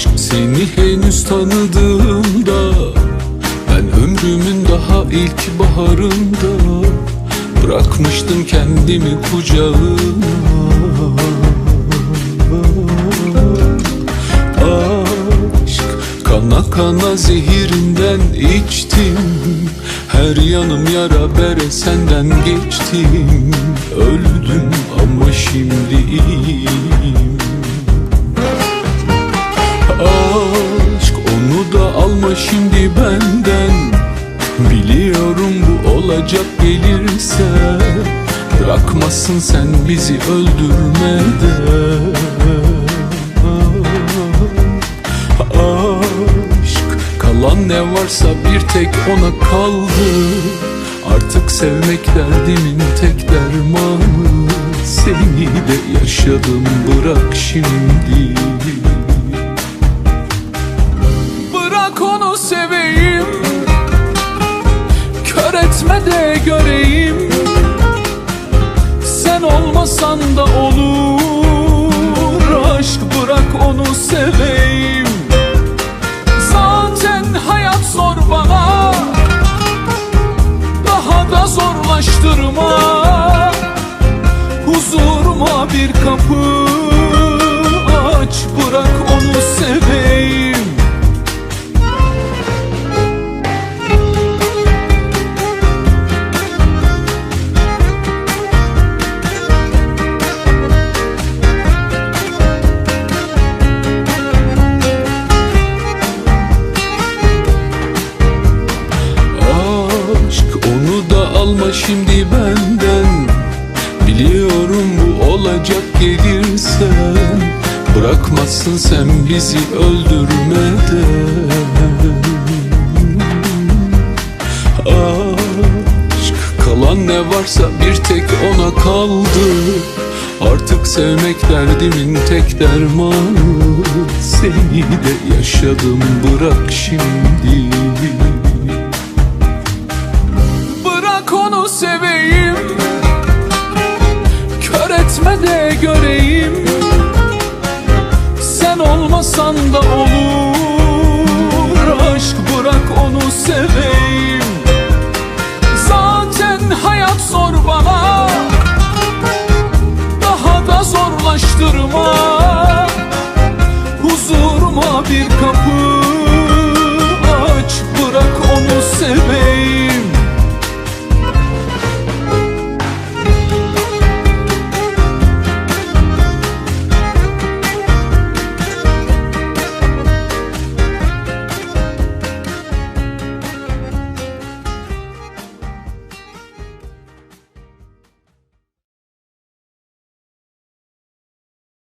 Seni henüz tanıdığımda Ben ömrümün daha ilk baharında Bırakmıştım kendimi kucağına Aşk kana kana zehirinden içtim Her yanım yara bere senden geçtim. Öldüm ama şimdi iyiyim şimdi benden? Biliyorum bu olacak gelirse Bırakmasın sen bizi öldürmeden. Aşk kalan ne varsa bir tek ona kaldı. Artık sevmek derdimin tek dermanı. Seni de yaşadım bırak şimdi de göreyim. Sen olmasan da olur alma şimdi benden. Biliyorum bu olacak gelirsen. Bırakmazsın sen bizi öldürmeden. Aşk kalan ne varsa bir tek ona kaldı. Artık sevmek derdimin tek dermanı. Seni de yaşadım bırak şimdi seveyim. Kör etme de göreyim. Sen olmasan da olur. Aşk bırak onu seveyim. Zaten hayat zor bana. Daha da zorlaştırma. Huzuruma bir kapı.